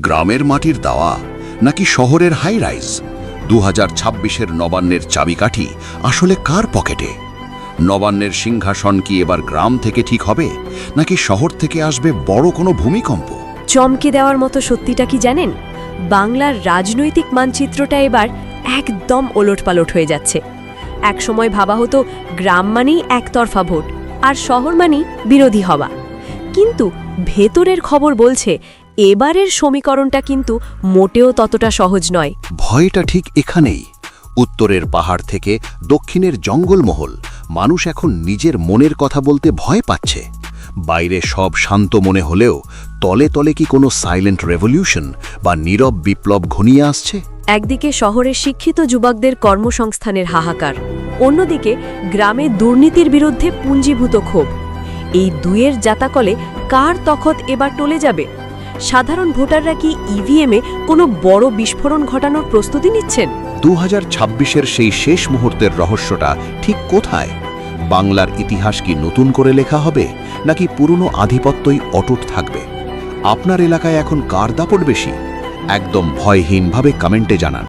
গ্রামের মাটির দাওয়া নাকি শহরের হাই রাইজ দু হাজার ছাব্বিশের নবান্নের চাবিকাঠি আসলে কার পকেটে? নবান্নের সিংহাসন কি এবার গ্রাম থেকে ঠিক হবে, নাকি শহর থেকে আসবে বড় কোনো ভূমিকম্প? চমকে দেওয়ার মতো সত্যিটা কি জানেন? বাংলার রাজনৈতিক মানচিত্রটা এবার একদম ওলটপালট হয়ে যাচ্ছে। একসময় ভাবা হতো গ্রাম মানেই একতরফা ভোট, আর শহর মানেই বিরোধী হওয়া। কিন্তু ভেতরের খবর বলছে এবারের সমীকরণটা কিন্তু মোটেও ততটা সহজ নয়। ভয়টা ঠিক এখানেই। উত্তরের পাহাড় থেকে দক্ষিণের জঙ্গলমহল। মানুষ এখন নিজের মনের কথা বলতে ভয় পাচ্ছে। বাইরে সব শান্ত মনে হলেও তলে তলে কি কোনো সাইলেন্ট রেভলিউশন বা নীরব বিপ্লব ঘনিয়ে আসছে? একদিকে শহরে শিক্ষিত যুবকদের কর্মসংস্থানের হাহাকার অন্যদিকে গ্রামে দুর্নীতির বিরুদ্ধে পুঞ্জীভূত ক্ষোভ। এই দুয়ের জাতাকলে কার তখত এবার টলে যাবে? সাধারণ ভোটাররা কি ইভিএম এ কোনো বড় বিস্ফোরণ ঘটানোর প্রস্তুতি নিচ্ছেন? দু হাজার সেই শেষ মুহূর্তের রহস্যটা ঠিক কোথায়? বাংলার ইতিহাস কি নতুন করে লেখা হবে, নাকি পুরনো আধিপত্যই অটুট থাকবে? আপনার এলাকায় এখন কার দাপট বেশি? একদম ভয়হীনভাবে কমেন্টে জানান।